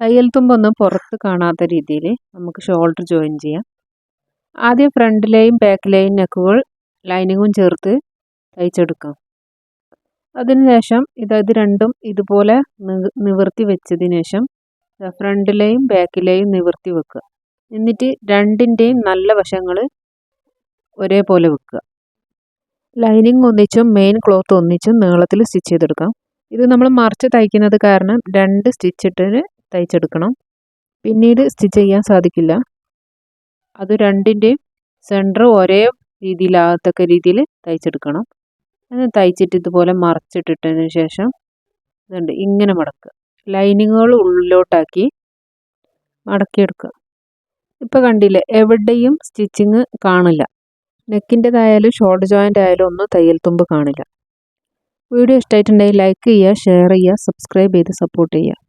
തയ്യൽ തുമ്പൊന്നും പുറത്ത് കാണാത്ത രീതിയിൽ നമുക്ക് ഷോൾഡർ ജോയിൻ ചെയ്യാം. ആദ്യം ഫ്രണ്ട് ലൈൻ ബാക്ക് ലൈൻ നെക്കുകൾ ലൈനിങ്ങും ചേർത്ത് തയ്ച്ചെടുക്കാം. അതിനുശേഷം ഇത് ഇത് രണ്ടും ഇതുപോലെ നിവർത്തി വെച്ചതിന് ശേഷം ബാക്ക് ബാക്കിലെയും നിവർത്തി വെക്കുക. എന്നിട്ട് രണ്ടിന്റെയും നല്ല വശങ്ങൾ ഒരേപോലെ വെക്കുക. ലൈനിങ് ഒന്നിച്ചും മെയിൻ ക്ലോത്ത് ഒന്നിച്ചും നീളത്തിൽ സ്റ്റിച്ച് ചെയ്തെടുക്കാം. ഇത് നമ്മൾ മറിച്ച് തയ്ക്കുന്നത് കാരണം രണ്ട് സ്റ്റിച്ച് ഇട്ടിന് തയ്ച്ചെടുക്കണം. പിന്നീട് സ്റ്റിച്ച് ചെയ്യാൻ സാധിക്കില്ല. അത് രണ്ടിന്റെയും സെന്റർ ഒരേ രീതിയിലാകത്തക്ക രീതിയിൽ തയ്ച്ചെടുക്കണം. അത് തയ്ച്ചിട്ട് ഇതുപോലെ മറച്ചിട്ടിട്ടതിന് ശേഷം ഇതുണ്ട് ഇങ്ങനെ മടക്കുക. ലൈനിങ്ങുകൾ ഉള്ളിലോട്ടാക്കി മടക്കിയെടുക്കുക. ഇപ്പോൾ കണ്ടില്ല എവിടെയും സ്റ്റിച്ചിങ് കാണില്ല. നെക്കിന്റെതായാലും ഷോൾഡർ ജോയിന്റ് ആയാലും ഒന്നും തയ്യൽ തുമ്പ് കാണില്ല. വീഡിയോ ഇഷ്ടമായിട്ടുണ്ടെങ്കിൽ ലൈക്ക് ചെയ്യുക ഷെയർ ചെയ്യുക സബ്സ്ക്രൈബ് ചെയ്ത് സപ്പോർട്ട് ചെയ്യുക.